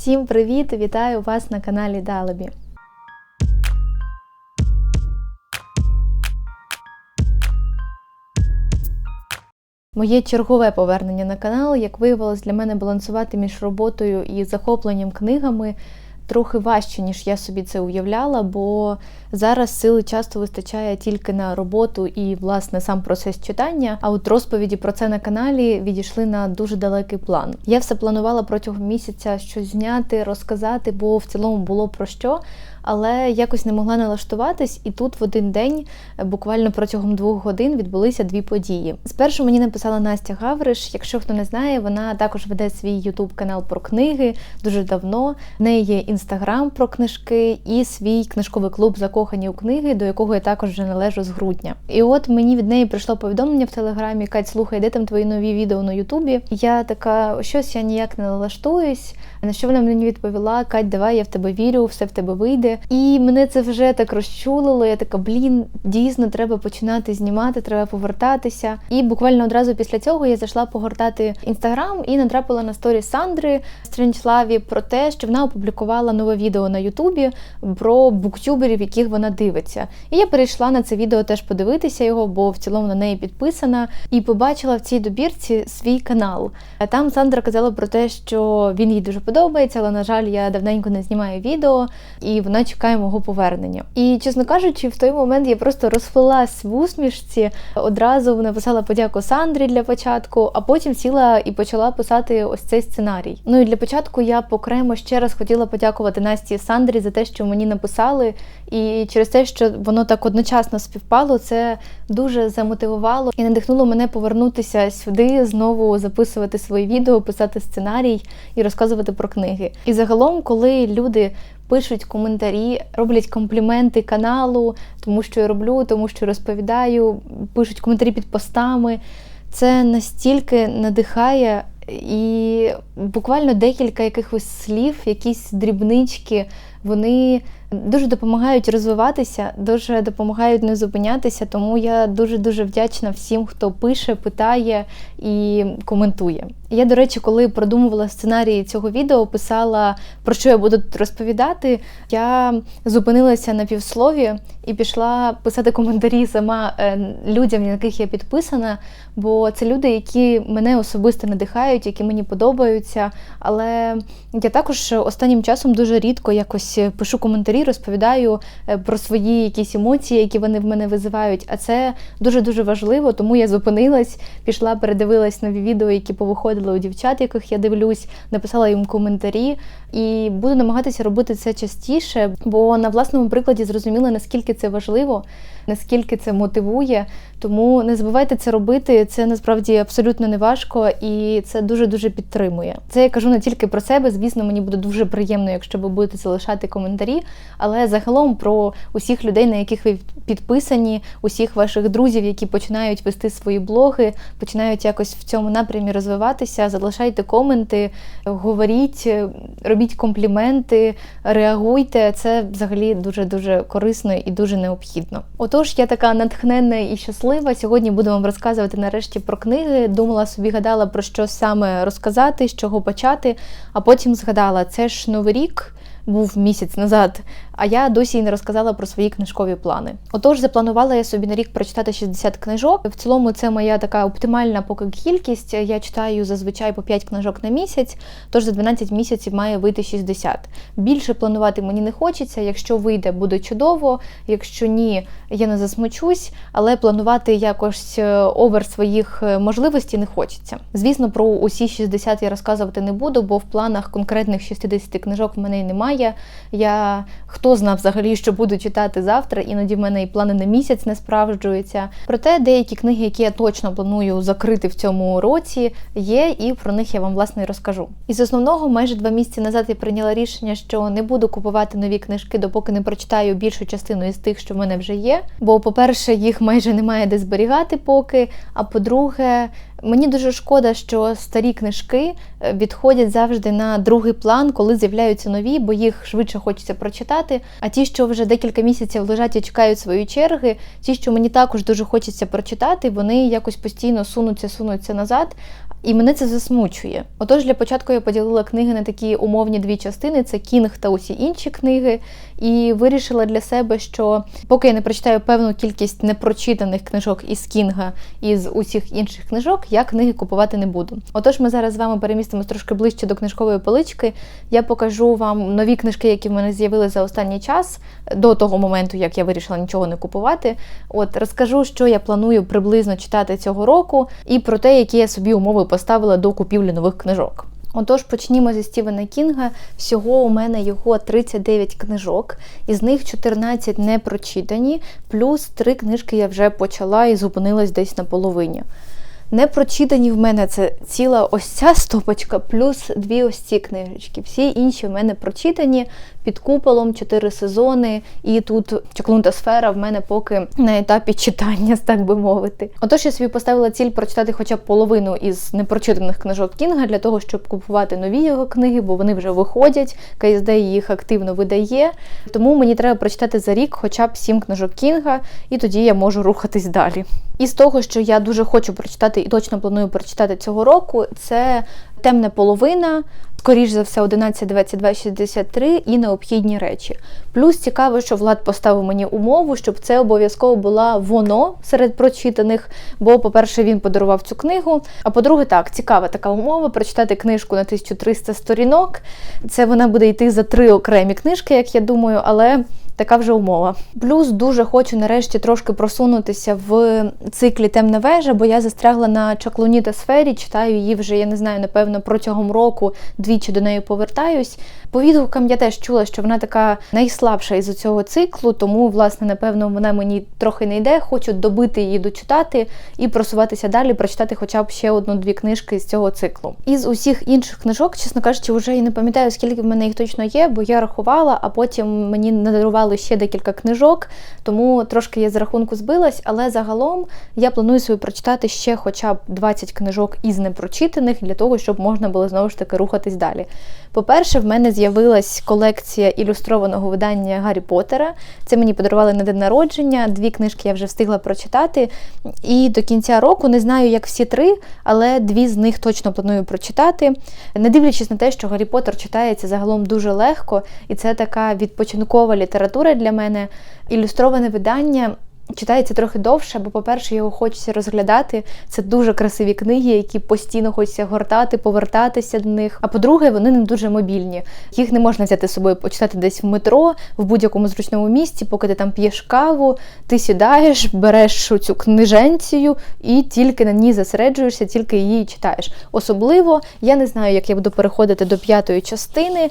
Всім привіт! Вітаю вас на каналі Далебі. Моє чергове повернення на канал, як виявилось, для мене балансувати між роботою і захопленням книгами трохи важче, ніж я собі це уявляла, бо зараз сили часто вистачає тільки на роботу і, власне, сам процес читання. А от розповіді про це на каналі відійшли на дуже далекий план. Я все планувала протягом місяця щось зняти, розказати, бо в цілому було про що але якось не могла налаштуватись, і тут в один день, е, буквально протягом двох годин, відбулися дві події. Спершу мені написала Настя Гавриш. Якщо хто не знає, вона також веде свій ютуб канал про книги дуже давно. В неї є інстаграм про книжки і свій книжковий клуб Закохані у книги, до якого я також вже належу з грудня. І от мені від неї прийшло повідомлення в телеграмі: Кать, слухай, де там твої нові відео на Ютубі? Я така, щось я ніяк не налаштуюсь. На що вона мені відповіла: Кать, давай, я в тебе вірю, все в тебе вийде. І мене це вже так розчулило. Я така, блін, дійсно, треба починати знімати, треба повертатися. І буквально одразу після цього я зайшла погортати інстаграм і натрапила на сторі Сандри Стренчлаві про те, що вона опублікувала нове відео на Ютубі про буктюберів, яких вона дивиться. І я перейшла на це відео теж подивитися його, бо в цілому на неї підписана, і побачила в цій добірці свій канал. Там Сандра казала про те, що він їй дуже подобається, але, на жаль, я давненько не знімаю відео, і вона чекає мого повернення. І, чесно кажучи, в той момент я просто розплилась в усмішці, одразу написала подяку Сандрі для початку, а потім сіла і почала писати ось цей сценарій. Ну і для початку я окремо ще раз хотіла подякувати Насті і Сандрі за те, що мені написали, і через те, що воно так одночасно співпало, це дуже замотивувало і надихнуло мене повернутися сюди, знову записувати свої відео, писати сценарій і розказувати про книги. І загалом, коли люди пишуть коментарі, роблять компліменти каналу, тому що я роблю, тому що розповідаю, пишуть коментарі під постами. Це настільки надихає. І буквально декілька якихось слів, якісь дрібнички, вони дуже допомагають розвиватися, дуже допомагають не зупинятися. Тому я дуже дуже вдячна всім, хто пише, питає і коментує. Я, до речі, коли продумувала сценарій цього відео, писала про що я буду тут розповідати. Я зупинилася на півслові і пішла писати коментарі сама е, людям, на яких я підписана. Бо це люди, які мене особисто надихають, які мені подобаються. Але я також останнім часом дуже рідко якось пишу коментарі, розповідаю е, про свої якісь емоції, які вони в мене визивають. А це дуже дуже важливо, тому я зупинилась, пішла, передивилась нові відео, які повиходили у дівчат, яких я дивлюсь, написала їм коментарі, і буду намагатися робити це частіше, бо на власному прикладі зрозуміла, наскільки це важливо, наскільки це мотивує. Тому не забувайте це робити. Це насправді абсолютно не важко і це дуже дуже підтримує. Це я кажу не тільки про себе. Звісно, мені буде дуже приємно, якщо ви будете залишати коментарі, але загалом про усіх людей, на яких ви підписані, усіх ваших друзів, які починають вести свої блоги, починають якось в цьому напрямі розвиватися. Залишайте коменти, говоріть, робіть компліменти, реагуйте. Це взагалі дуже дуже корисно і дуже необхідно. Отож, я така натхненна і щаслива. Сьогодні буду вам розказувати нарешті про книги. Думала собі, гадала про що саме розказати, з чого почати, а потім згадала, це ж новий рік був місяць назад, а я досі не розказала про свої книжкові плани. Отож, запланувала я собі на рік прочитати 60 книжок. В цілому, це моя така оптимальна поки кількість. Я читаю зазвичай по 5 книжок на місяць, тож за 12 місяців має вийти 60. Більше планувати мені не хочеться. Якщо вийде, буде чудово. Якщо ні, я не засмучусь, але планувати якось е, овер своїх е, можливостей не хочеться. Звісно, про усі 60 я розказувати не буду, бо в планах конкретних 60 книжок в мене немає немає. Я хто знав взагалі, що буду читати завтра, іноді в мене і плани на місяць не справджуються. Проте деякі книги, які я точно планую закрити в цьому році, є, і про них я вам власне і розкажу. Із основного, майже два місяці назад я прийняла рішення, що не буду купувати нові книжки, допоки не прочитаю більшу частину із тих, що в мене вже є. Бо, по-перше, їх майже немає де зберігати поки. А по-друге, Мені дуже шкода, що старі книжки е, відходять завжди на другий план, коли з'являються нові, бо їх швидше хочеться прочитати. А ті, що вже декілька місяців лежать і чекають свої черги, ті, що мені також дуже хочеться прочитати, вони якось постійно сунуться, сунуться назад. І мене це засмучує. Отож, для початку я поділила книги на такі умовні дві частини: це Кінг та усі інші книги. І вирішила для себе, що поки я не прочитаю певну кількість непрочитаних книжок із Кінга і з усіх інших книжок, я книги купувати не буду. Отож, ми зараз з вами перемістимось трошки ближче до книжкової полички. Я покажу вам нові книжки, які в мене з'явилися за останній час, до того моменту, як я вирішила нічого не купувати. От розкажу, що я планую приблизно читати цього року, і про те, які я собі умови поставила до купівлі нових книжок. Отож, почнімо зі Стівена Кінга. Всього у мене його 39 книжок, із них 14 не прочитані, плюс 3 книжки я вже почала і зупинилась десь на половині. Не прочитані в мене це ціла ось ця стопочка, плюс дві ось ці книжечки. Всі інші в мене прочитані під куполом, чотири сезони, і тут чаклунта сфера в мене поки на етапі читання, так би мовити. Отож, я собі поставила ціль прочитати хоча б половину із непрочитаних книжок Кінга для того, щоб купувати нові його книги, бо вони вже виходять. КСД їх активно видає. Тому мені треба прочитати за рік хоча б сім книжок Кінга, і тоді я можу рухатись далі. І з того, що я дуже хочу прочитати і точно планую прочитати цього року, це темна половина, скоріш за все, 11, 22, 63 і необхідні речі. Плюс цікаво, що Влад поставив мені умову, щоб це обов'язково була воно серед прочитаних. Бо, по-перше, він подарував цю книгу. А по-друге, так, цікава така умова прочитати книжку на 1300 сторінок. Це вона буде йти за три окремі книжки, як я думаю, але така вже умова. Плюс дуже хочу нарешті трошки просунутися в циклі Темна вежа, бо я застрягла на чаклуні та сфері, читаю її вже, я не знаю, напевно, протягом року двічі до неї повертаюсь. По відгукам я теж чула, що вона така найслабша із цього циклу, тому, власне, напевно, вона мені трохи не йде. Хочу добити її дочитати і просуватися далі, прочитати хоча б ще одну-дві книжки з цього циклу. Із усіх інших книжок, чесно кажучи, вже і не пам'ятаю, скільки в мене їх точно є, бо я рахувала, а потім мені надарували ще декілька книжок, тому трошки я з рахунку збилась, але загалом я планую собі прочитати ще хоча б 20 книжок із непрочитаних для того, щоб можна було знову ж таки рухатись далі. По-перше, в мене з'явилась колекція ілюстрованого видання Гаррі Поттера. Це мені подарували на день народження. Дві книжки я вже встигла прочитати. І до кінця року не знаю, як всі три, але дві з них точно планую прочитати. Не дивлячись на те, що Гаррі Поттер читається загалом дуже легко, і це така відпочинкова література для мене. Ілюстроване видання. Читається трохи довше, бо, по-перше, його хочеться розглядати. Це дуже красиві книги, які постійно хочеться гортати, повертатися до них. А по-друге, вони не дуже мобільні. Їх не можна взяти з собою, почитати десь в метро, в будь-якому зручному місці, поки ти там п'єш каву, ти сідаєш, береш цю книженцію і тільки на ній зосереджуєшся, тільки її читаєш. Особливо я не знаю, як я буду переходити до п'ятої частини.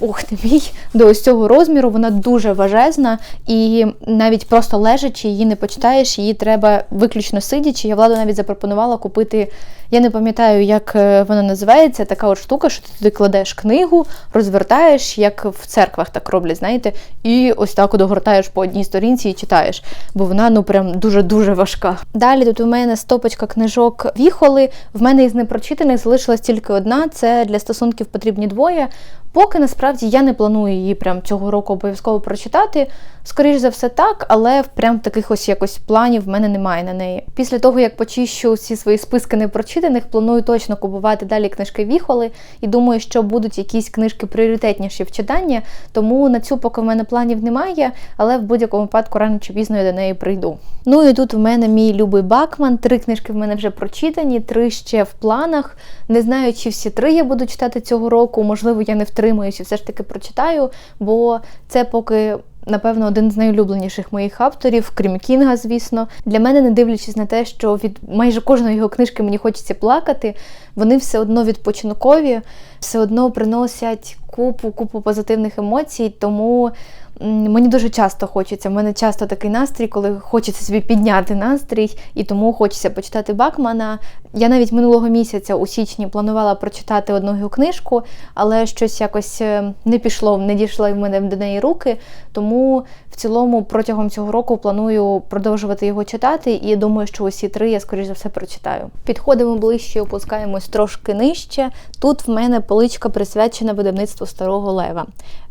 Ох ти мій, до ось цього розміру вона дуже важезна, і навіть просто лежачи, її не почитаєш, її треба виключно сидячи. Я влада навіть запропонувала купити, я не пам'ятаю, як е, вона називається, така от штука, що ти туди кладеш книгу, розвертаєш, як в церквах так роблять, знаєте, і ось так догортаєш по одній сторінці і читаєш, бо вона ну прям дуже-дуже важка. Далі тут у мене стопочка книжок віхоли. В мене із непрочитаних залишилась тільки одна. Це для стосунків потрібні двоє. Поки насправді я не планую її прям цього року обов'язково прочитати. Скоріш за все так, але прям таких ось якось планів в мене немає на неї. Після того, як почищу всі свої списки непрочитаних, планую точно купувати далі книжки віхоли і думаю, що будуть якісь книжки пріоритетніші в читанні, тому на цю поки в мене планів немає, але в будь-якому випадку рано чи пізно я до неї прийду. Ну і тут в мене мій любий Бакман. Три книжки в мене вже прочитані, три ще в планах. Не знаю, чи всі три я буду читати цього року, можливо, я не втримаюся, все ж таки прочитаю, бо це поки напевно, один з найулюбленіших моїх авторів, крім Кінга, звісно. Для мене, не дивлячись на те, що від майже кожної його книжки мені хочеться плакати, вони все одно відпочинкові, все одно приносять купу, купу позитивних емоцій, тому. Мені дуже часто хочеться. У мене часто такий настрій, коли хочеться собі підняти настрій, і тому хочеться почитати Бакмана. Я навіть минулого місяця у січні планувала прочитати одну його книжку, але щось якось е, не пішло, не дійшли в мене до неї руки. Тому в цілому протягом цього року планую продовжувати його читати, і думаю, що усі три я, скоріш за все, прочитаю. Підходимо ближче, опускаємось трошки нижче. Тут в мене поличка присвячена видавництву Старого Лева.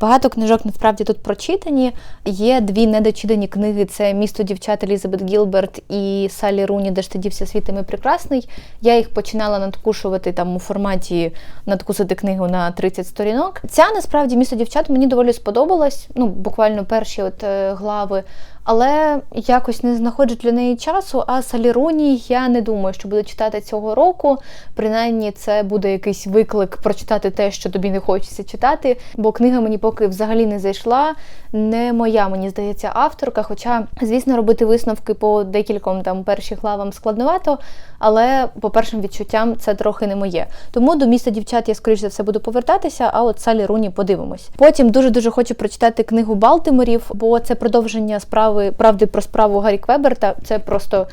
Багато книжок насправді тут прочитано прочитані. Є дві недочитані книги: це Місто дівчат Елізабет Гілберт і Салі Руні, де ж ти дівся світами прекрасний. Я їх починала надкушувати там у форматі надкусити книгу на 30 сторінок. Ця насправді місто дівчат мені доволі сподобалась. Ну, буквально перші от е, глави. Але якось не знаходжу для неї часу. А Саліруні я не думаю, що буду читати цього року. Принаймні, це буде якийсь виклик прочитати те, що тобі не хочеться читати. Бо книга мені поки взагалі не зайшла. Не моя, мені здається, авторка. Хоча, звісно, робити висновки по декільком там першим главам складновато, але по першим відчуттям це трохи не моє. Тому до міста дівчат я скоріш за все буду повертатися. А от Салі Руні подивимось. Потім дуже дуже хочу прочитати книгу Балтиморів, бо це продовження справи правди про справу Гаррі Квеберта. Це просто.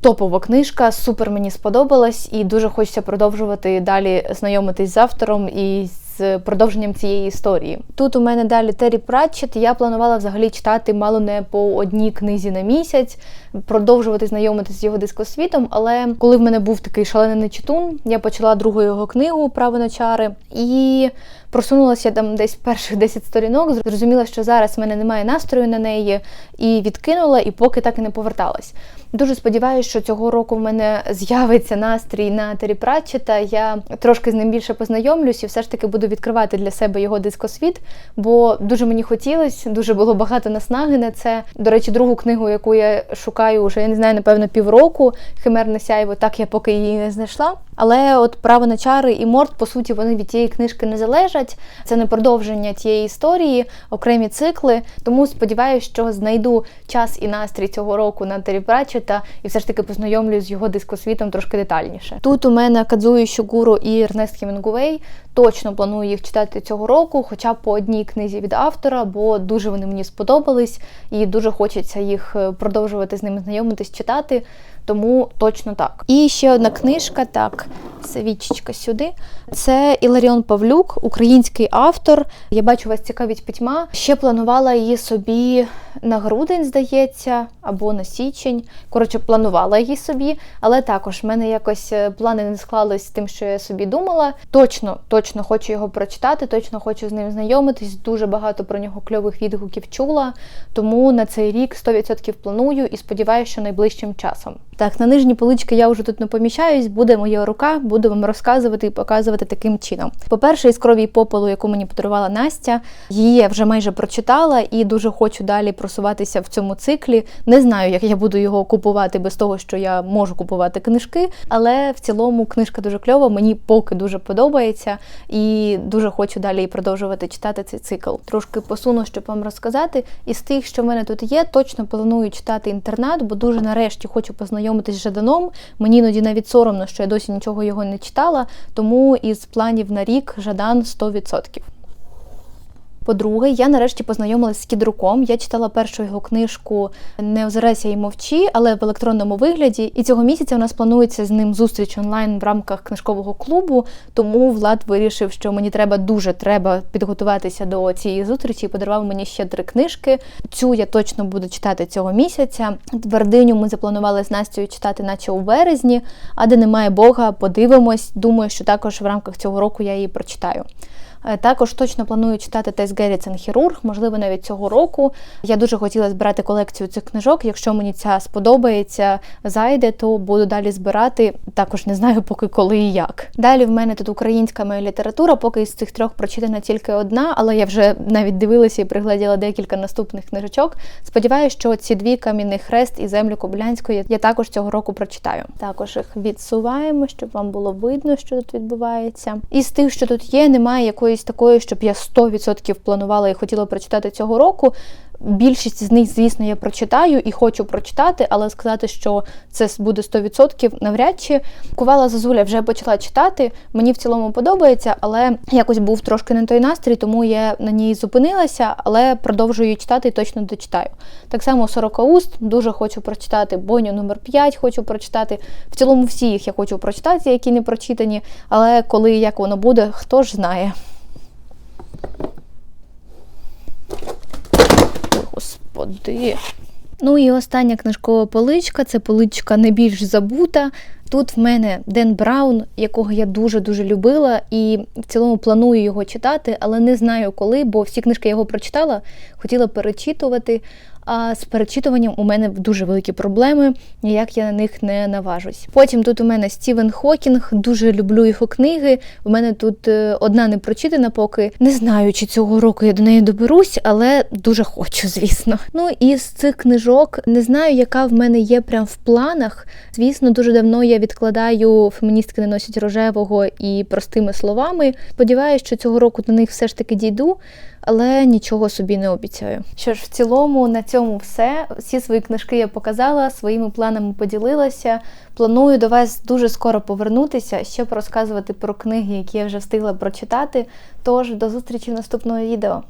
Топова книжка, супер мені сподобалась, і дуже хочеться продовжувати далі знайомитись з автором і з продовженням цієї історії. Тут у мене далі Террі Пратчет. Я планувала взагалі читати мало не по одній книзі на місяць, продовжувати знайомитися з його дискосвітом. Але коли в мене був такий шалений нечитун, я почала другу його книгу Право на чари і просунулася там десь перших 10 сторінок. Зрозуміла, що зараз в мене немає настрою на неї, і відкинула, і поки так і не поверталась. Дуже сподіваюся, що цього року в мене з'явиться настрій на Террі Пратчета. Я трошки з ним більше познайомлюсь і все ж таки буду відкривати для себе його дискосвіт, бо дуже мені хотілося, дуже було багато наснаги на це. До речі, другу книгу, яку я шукаю вже, я не знаю, напевно, півроку. Химерне сяйво, так я поки її не знайшла. Але от право на чари і морт, по суті, вони від тієї книжки не залежать. Це не продовження тієї історії, окремі цикли. Тому сподіваюся, що знайду час і настрій цього року на теріпрачета і все ж таки познайомлюсь з його дискосвітом трошки детальніше. Тут у мене Кадзуї Щугуру і Ернест Хемінгуей. Точно планую їх читати цього року, хоча б по одній книзі від автора, бо дуже вони мені сподобались, і дуже хочеться їх е, продовжувати з ними знайомитись, читати. Тому точно так. І ще одна книжка, так, свічечка сюди. Це Іларіон Павлюк, український автор. Я бачу, вас цікавить пітьма. Ще планувала її собі на грудень, здається, або на січень. Коротше, планувала її собі, але також в мене якось е, плани не склались з тим, що я собі думала. Точно, точно хочу його прочитати, точно хочу з ним знайомитись. Дуже багато про нього кльових відгуків чула. Тому на цей рік 100% планую і сподіваюся, що найближчим часом. Так, на нижні полички я вже тут не поміщаюсь, буде моя рука, буду вам розказувати і показувати таким чином. По-перше, із крові попелу, яку мені подарувала Настя, її я вже майже прочитала і дуже хочу далі просуватися в цьому циклі. Не знаю, як я буду його купувати без того, що я можу купувати книжки, але в цілому книжка дуже кльова, мені поки дуже подобається і дуже хочу далі продовжувати читати цей цикл. Трошки посуну, щоб вам розказати. Із тих, що в мене тут є, точно планую читати інтернат, бо дуже нарешті хочу познайомитись з Жаданом. Мені іноді навіть соромно, що я досі нічого його не читала, тому із планів на рік Жадан 100%. По-друге, я нарешті познайомилася з кідруком. Я читала першу його книжку Не озирайся і мовчі, але в електронному вигляді. І цього місяця у нас планується з ним зустріч онлайн в рамках книжкового клубу. Тому Влад вирішив, що мені треба дуже треба підготуватися до цієї зустрічі і подарував мені ще три книжки. Цю я точно буду читати цього місяця. Твердиню ми запланували з Настю читати, наче у березні, а де немає Бога, подивимось. Думаю, що також в рамках цього року я її прочитаю. Е, також точно планую читати Тес Герріцен Хірург, можливо, навіть цього року. Я дуже хотіла збирати колекцію цих книжок. Якщо мені ця сподобається, зайде, то буду далі збирати. Також не знаю поки коли і як. Далі в мене тут українська моя література, поки із цих трьох прочитана тільки одна, але я вже навіть дивилася і пригляділа декілька наступних книжечок. Сподіваюся, що ці дві камінний хрест і землю Кобилянської я також цього року прочитаю. Також їх відсуваємо, щоб вам було видно, що тут відбувається. Із тих, що тут є, немає якоїсь якоїсь такої, щоб я 100% планувала і хотіла прочитати цього року. Більшість з них, звісно, я прочитаю і хочу прочитати, але сказати, що це буде 100% навряд чи. Кувала Зазуля вже почала читати. Мені в цілому подобається, але якось був трошки не той настрій, тому я на ній зупинилася, але продовжую читати і точно дочитаю. Так само «Сорокауст» дуже хочу прочитати, Боню номер 5 хочу прочитати. В цілому всі їх я хочу прочитати, які не прочитані, але коли як воно буде, хто ж знає. Господи. Ну і остання книжкова поличка це поличка не більш забута. тут в мене Ден Браун, якого я дуже-дуже любила, і в цілому планую його читати, але не знаю коли, бо всі книжки я його прочитала, хотіла перечитувати. А з перечитуванням у мене дуже великі проблеми, ніяк я на них не наважусь. Потім тут у мене Стівен Хокінг, дуже люблю його книги. У мене тут е, одна не прочитана поки. Не знаю, чи цього року я до неї доберусь, але дуже хочу, звісно. Ну і з цих книжок не знаю, яка в мене є прям в планах. Звісно, дуже давно я відкладаю феміністки не носять рожевого і простими словами. Сподіваюсь, що цього року до них все ж таки дійду але нічого собі не обіцяю. Що ж, в цілому на цьому все. Всі свої книжки я показала, своїми планами поділилася. Планую до вас дуже скоро повернутися, щоб розказувати про книги, які я вже встигла прочитати. Тож до зустрічі наступного відео.